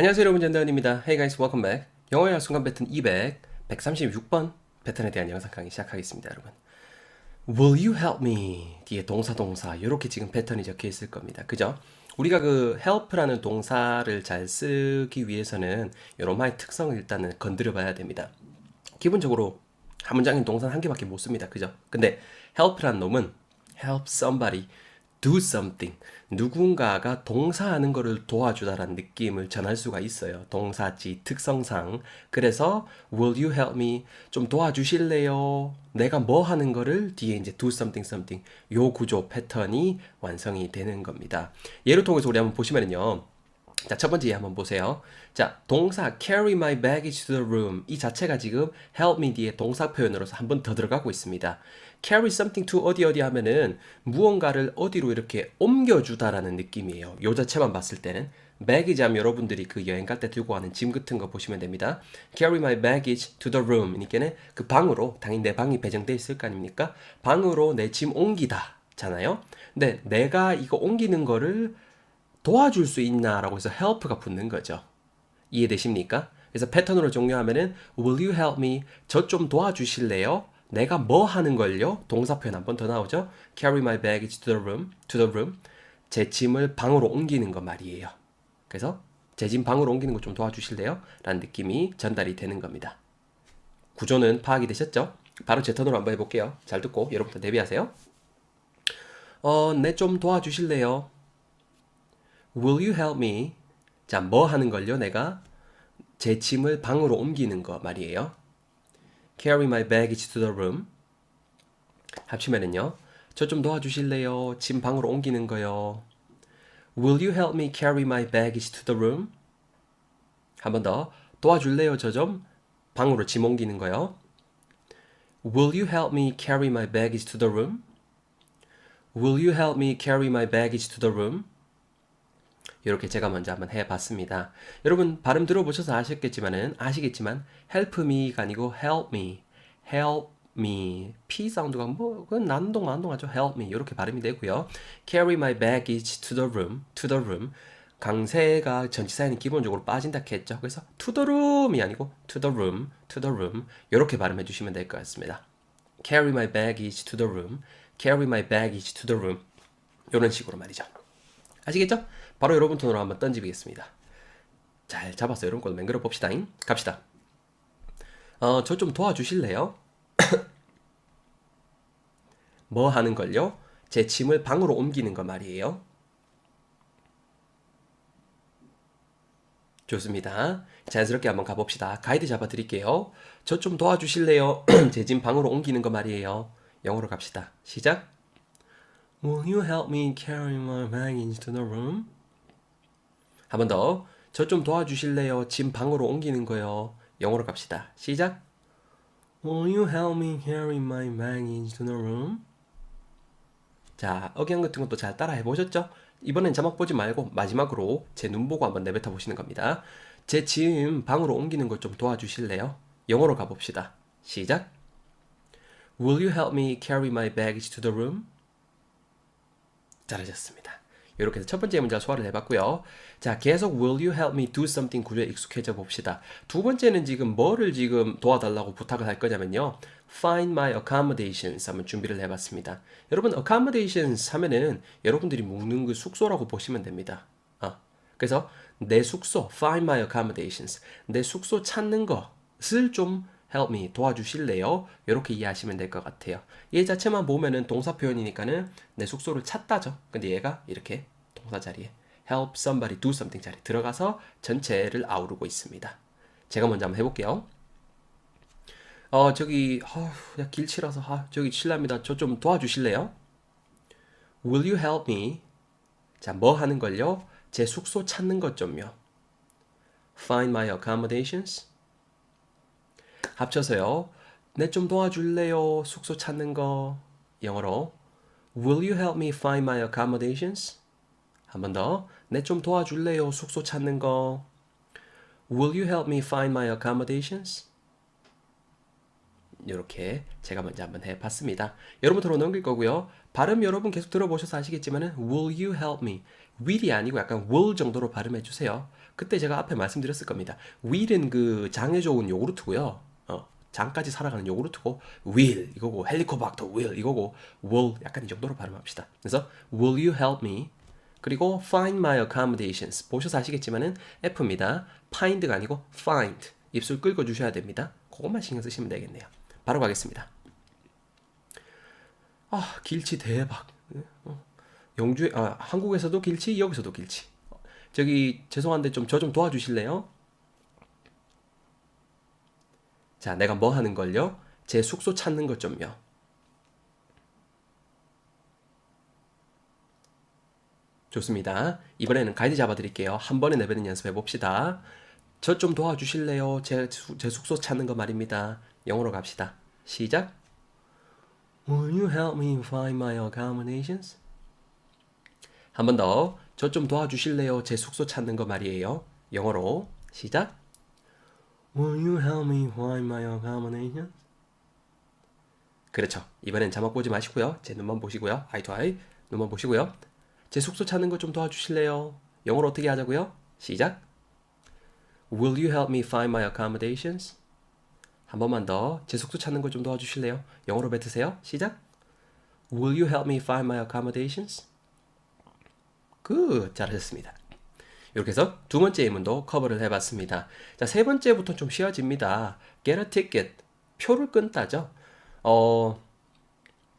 안녕하세요 여러분 전다은입니다. Hey guys, welcome back. 영어의 순간 패턴 200, 136번 패턴에 대한 영상 강의 시작하겠습니다, 여러분. Will you help me? 뒤에 동사 동사 이렇게 지금 패턴이 적혀 있을 겁니다. 그죠? 우리가 그 help라는 동사를 잘 쓰기 위해서는 이런 말의 특성을 일단은 건드려 봐야 됩니다. 기본적으로 한 문장인 동사는 한 개밖에 못 씁니다. 그죠? 근데 help라는 놈은 help somebody do something. 누군가가 동사하는 거를 도와주다라는 느낌을 전할 수가 있어요. 동사지 특성상. 그래서 will you help me? 좀 도와주실래요? 내가 뭐 하는 거를 뒤에 이제 do something something 요 구조 패턴이 완성이 되는 겁니다. 예를 통해서 우리 한번 보시면은요. 자, 첫 번째 예 한번 보세요. 자, 동사 carry my baggage to the room 이 자체가 지금 help me 뒤에 동사 표현으로서 한 번 더 들어가고 있습니다. Carry something to 어디 어디 하면은 무언가를 어디로 이렇게 옮겨주다라는 느낌이에요. 요 자체만 봤을 때는 baggage 하면 여러분들이 그 여행 갈 때 들고 가는 짐 같은 거 보시면 됩니다. carry my baggage to the room 이니까는 그 방으로 당연히 내 방이 배정돼 있을 거 아닙니까? 방으로 내 짐 옮기다 잖아요. 근데 내가 이거 옮기는 거를 도와줄 수 있나라고 해서 help가 붙는 거죠. 이해되십니까? 그래서 패턴으로 종료하면은 will you help me? 저 좀 도와주실래요? 내가 뭐 하는 걸요? 동사 표현 한 번 더 나오죠. carry my baggage to the room. to the room. 제 짐을 방으로 옮기는 거 말이에요. 그래서 제 짐 방으로 옮기는 거 좀 도와주실래요? 라는 느낌이 전달이 되는 겁니다. 구조는 파악이 되셨죠? 바로 제 턴으로 한번 해볼게요. 잘 듣고 여러분들 대비하세요. 어, 내좀 도와주실래요? Will you help me? 자, 뭐 하는 걸요? 내가 제 짐을 방으로 옮기는 거 말이에요. Carry my baggage to the room. 합치면은요. 저 좀 도와주실래요? 짐 방으로 옮기는 거요. Will you help me carry my baggage to the room? 한 번 더. 도와줄래요? 저 좀 방으로 짐 옮기는 거요. Will you help me carry my baggage to the room? Will you help me carry my baggage to the room? 이렇게 제가 먼저 한번 해봤습니다. 여러분 발음 들어보셔서 아셨겠지만은 아시겠지만 help me가 아니고 help me, help me. p 사운드가 뭐 그건 난동 만동하죠. help me 이렇게 발음이 되고요. carry my baggage to the room, to the room. 강세가 전치사에는 기본적으로 빠진다 했죠. 그래서 to the room이 아니고 to the room, to the room 이렇게 발음해 주시면 될 것 같습니다. carry my baggage to the room, carry my baggage to the room 이런 식으로 말이죠. 아시겠죠? 바로 여러분 톤으로 한번 던지겠습니다. 잘 잡았어요. 여러분 걸 맹글어 봅시다. 갑시다. 어, 저 좀 도와주실래요? 뭐 하는 걸요? 제 짐을 방으로 옮기는 거 말이에요. 좋습니다. 자연스럽게 한번 가봅시다. 가이드 잡아드릴게요. 저 좀 도와주실래요? 제 짐 방으로 옮기는 거 말이에요. 영어로 갑시다. 시작. Will you help me carry my baggage to the room? 한 번 더. 저 좀 도와주실래요? 짐 방으로 옮기는 거요. 영어로 갑시다. 시작. Will you help me carry my baggage to the room? 자, 억양 같은 것도 잘 따라 해 보셨죠? 이번엔 자막 보지 말고 마지막으로 제 눈 보고 한번 내뱉어 보시는 겁니다. 제 짐 방으로 옮기는 걸 좀 도와주실래요? 영어로 가봅시다. 시작. Will you help me carry my baggage to the room? 잘하셨습니다. 이렇게 해서 첫 번째 문제 소화를 해봤고요. 자, 계속 Will you help me do something 구조에 익숙해져 봅시다. 두 번째는 지금 뭐를 지금 도와달라고 부탁을 할 거냐면요. Find my accommodations 한번 준비를 해봤습니다. 여러분, accommodations 하면은 여러분들이 묵는 그 숙소라고 보시면 됩니다. 아, 그래서 내 숙소, find my accommodations. 내 숙소 찾는 것을 좀 help me 도와주실래요? 이렇게 이해하시면 될 것 같아요. 얘 자체만 보면은 동사 표현이니까는 내 숙소를 찾다죠. 근데 얘가 이렇게 동사 자리에 help somebody do something 자리에 들어가서 전체를 아우르고 있습니다. 제가 먼저 한번 해볼게요. 어 저기 어, 길 치라서 아, 저기 실례합니다. 저 좀 도와주실래요? Will you help me? 자, 뭐 하는 걸요? 제 숙소 찾는 것 좀요. Find my accommodations. 합쳐서요. 내 좀 도와줄래요? 숙소 찾는 거. 영어로 Will you help me find my accommodations? 한 번 더. 내 좀 도와줄래요? 숙소 찾는 거. Will you help me find my accommodations? 이렇게 제가 먼저 한번 해봤습니다. 여러분 들어 넘길 거고요. 발음 여러분 계속 들어보셔서 아시겠지만은 Will you help me? will이 아니고 약간 will 정도로 발음해 주세요. 그때 제가 앞에 말씀드렸을 겁니다. will은 그 장에 좋은 요구르트고요. 어, 장까지 살아가는 요구르트고 will 이거고 헬리코박터 will 이거고 will 약간 이 정도로 발음합시다. 그래서 will you help me? 그리고 find my accommodations 보셔서 아시겠지만은 F입니다. find가 아니고 find 입술 긁어 주셔야 됩니다. 그것만 신경 쓰시면 되겠네요. 바로 가겠습니다. 아 길치 대박. 어, 영주에 아 한국에서도 길치 여기서도 길치. 저기 죄송한데 좀 저좀 도와주실래요? 자 내가 뭐 하는 걸요? 제 숙소 찾는 것 좀요. 좋습니다. 이번에는 가이드 잡아드릴게요. 한 번에 내뱉는 연습해 봅시다. 저 좀 도와주실래요? 제, 수- 제 숙소 찾는 거 말입니다. 영어로 갑시다. 시작. Will you help me find my accommodations? 한 번 더. 저 좀 도와주실래요? 제 숙소 찾는 거 말이에요. 영어로 시작. Will you help me find my accommodations? 그렇죠. 이번엔 자막 보지 마시고요. 제 눈만 보시고요. 아이 투 아이 눈만 보시고요. 제 숙소 찾는 거좀 도와주실래요? 영어로 어떻게 하자고요? 시작. Will you help me find my accommodations? 한 번만 더. 제 숙소 찾는 거좀 도와주실래요? 영어로 뱉으세요. 시작. Will you help me find my accommodations? 굿. 잘하셨습니다. 이렇게 해서 두 번째 예문도 커버를 해봤습니다. 자, 세 번째부터 좀 쉬워집니다. Get a ticket. 표를 끊다죠. 어,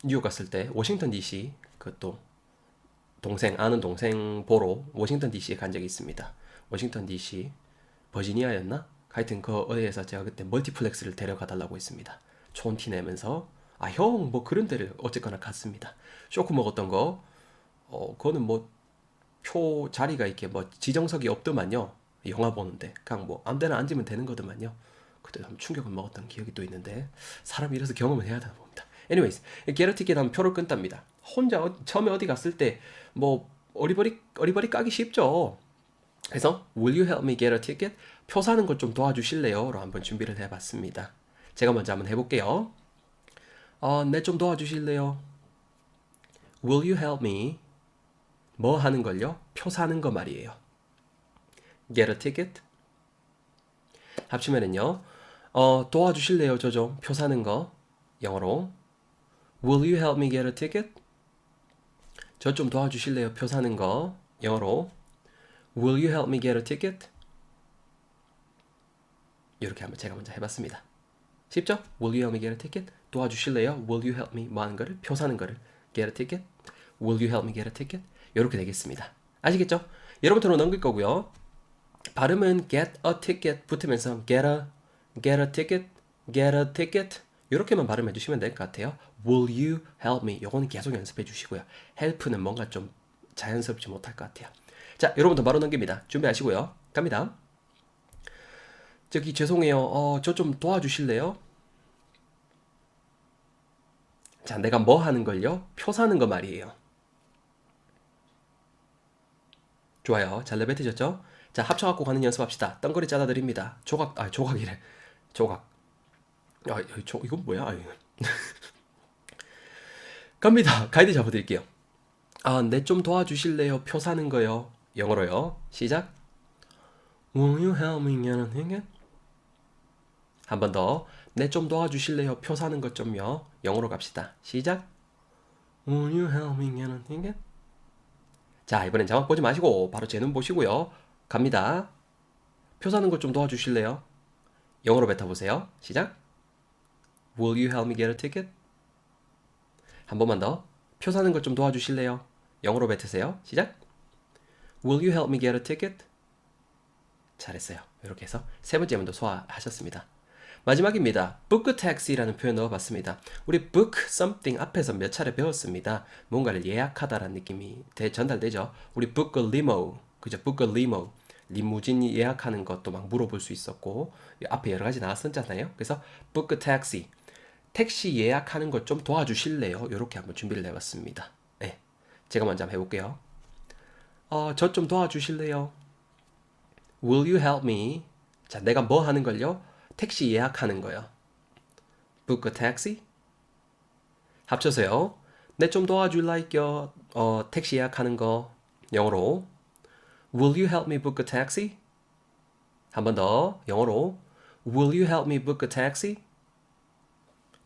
뉴욕 갔을 때 워싱턴 DC 그또 동생 아는 동생 보러 워싱턴 DC에 간 적이 있습니다. 워싱턴 DC 버지니아였나? 하여튼 그 어디에서 제가 그때 멀티플렉스를 데려가 달라고 했습니다. 촌티 내면서 아 형 뭐 그런 데를 어쨌거나 갔습니다. 쇼크 먹었던 거 어, 그거는 뭐 표 자리가 이렇게 뭐 지정석이 없더만요. 영화 보는데 그냥 뭐 아무데나 앉으면 되는 거더만요. 그때 좀 충격을 먹었던 기억이 또 있는데 사람이 이래서 경험을 해야 되나 봅니다. anyways 게르 티켓 하면 표를 끊답니다. 혼자 어- 처음에 어디 갔을 때 뭐 어리버리 어리버리 까기 쉽죠. 그래서 will you help me get a ticket? 표 사는 것 좀 도와주실래요?로 한번 준비를 해봤습니다. 제가 먼저 한번 해볼게요. 어, 네 좀 도와주실래요? Will you help me? 뭐 하는 걸요? 표 사는 거 말이에요. Get a ticket? 합치면은요. 어, 도와주실래요? 저 좀 표 사는 거. 영어로 Will you help me get a ticket? 저 좀 도와주실래요? 표 사는 거. 영어로 Will you help me get a ticket? 이렇게 한번 제가 먼저 해봤습니다. 쉽죠? Will you help me get a ticket? 도와주실래요? Will you help me 뭐 하는 거를? 표 사는 거를 get a ticket? Will you help me get a ticket? 이렇게 되겠습니다. 아시겠죠? 여러분들로 넘길 거고요. 발음은 get a ticket 붙으면서 get a get a ticket, get a ticket 이렇게만 발음해 주시면 될 것 같아요. Will you help me? 요거는 계속 연습해 주시고요. help는 뭔가 좀 자연스럽지 못할 것 같아요. 자, 여러분들 바로 넘깁니다. 준비하시고요. 갑니다. 저기 죄송해요. 어, 저 좀 도와주실래요? 자, 내가 뭐 하는 걸요? 표 사는 거 말이에요. 좋아요. 잘 내뱉으셨죠? 자, 합쳐갖고 가는 연습합시다. 덩거리 짜다 드립니다. 조각, 아, 조각이래. 조각. 아, 이- 저, 이건 뭐야? 아유. 갑니다. 가이드 잡아드릴게요. 아, 네좀 도와주실래요? 표 사는 거요. 영어로요. 시작. Will you help me get a ticket? 한번 더. 네좀 도와주실래요? 표 사는 것 좀요. 영어로 갑시다. 시작. Will you help me get a? 자, 이번엔 자막 보지 마시고 바로 제 눈 보시고요. 갑니다. 표 사는 것좀 도와주실래요? 영어로 뱉어보세요. 시작. Will you help me get a ticket? 한 번만 더. 표 사는 것좀 도와주실래요? 영어로 뱉으세요. 시작. Will you help me get a ticket? 잘했어요. 이렇게 해서 세 번째 문도 소화하셨습니다. 마지막입니다. book a taxi라는 표현 넣어봤습니다. 우리 book something 앞에서 몇 차례 배웠습니다. 뭔가를 예약하다라는 느낌이 대, 전달되죠. 우리 book a limo, 그죠? book a limo. 리무진 예약하는 것도 막 물어볼 수 있었고 앞에 여러 가지 나왔었잖아요. 그래서 book taxi. 택시 예약하는 것 좀 도와주실래요? 이렇게 한번 준비를 해봤습니다. 네, 제가 먼저 한번 해볼게요. 어, 저 좀 도와주실래요? Will you help me? 자, 내가 뭐 하는 걸요? 택시 예약하는 거요. Book a taxi? 합쳐서요. 내 좀 도와줄라이겨. 어, 택시 예약하는 거. 영어로 Will you help me book a taxi? 한 번 더 영어로 Will you help me book a taxi?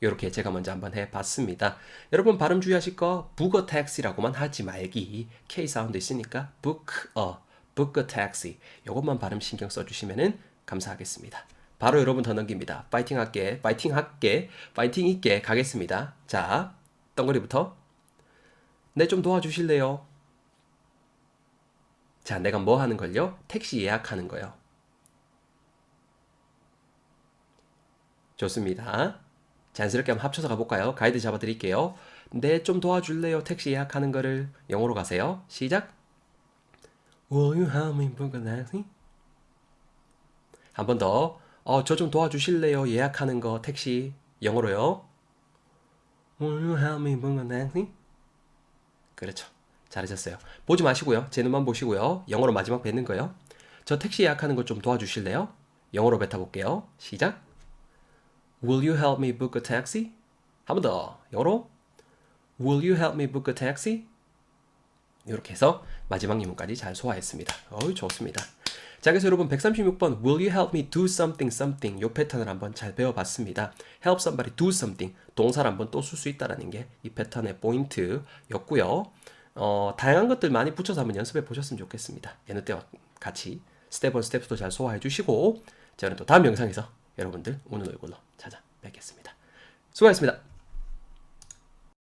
이렇게 제가 먼저 한번 해봤습니다. 여러분 발음 주의하실 거 book a taxi라고만 하지 말기 K 사운드 있으니까 book a, book a taxi 이것만 발음 신경 써주시면 감사하겠습니다. 바로 여러분 더 넘깁니다. 파이팅 할게, 파이팅 할게, 파이팅 있게 가겠습니다. 자, 덩거리부터 네 좀 도와주실래요? 자, 내가 뭐 하는 걸요? 택시 예약하는 거요. 좋습니다. 자연스럽게 한번 합쳐서 가볼까요? 가이드 잡아드릴게요. 네, 좀 도와줄래요? 택시 예약하는 거를 영어로 가세요. 시작. Will you help me book a taxi? 한 번 더. 어, 저 좀 도와주실래요? 예약하는 거 택시 영어로요. 그렇죠. 잘하셨어요. 보지 마시고요. 제 눈만 보시고요. 영어로 마지막 뱉는 거요. 저 택시 예약하는 거 좀 도와주실래요? 영어로 뱉어볼게요. 시작. Will you help me book a taxi? 한 번 더. 영어로. Will you help me book a taxi? 이렇게 해서 마지막 예문까지 잘 소화했습니다. 어우, 좋습니다. 자, 그래서 여러분 136번 Will you help me do something something 요 패턴을 한번 잘 배워봤습니다. Help somebody do something 동사를 한번 또 쓸 수 있다라는 게 이 패턴의 포인트였고요. 어, 다양한 것들 많이 붙여서 한번 연습해 보셨으면 좋겠습니다. 얘네 때와 같이 스텝 1 스텝 2도 잘 소화해 주시고 저는 또 다음 영상에서 여러분들 오는 얼굴로 찾아뵙겠습니다. 수고하셨습니다.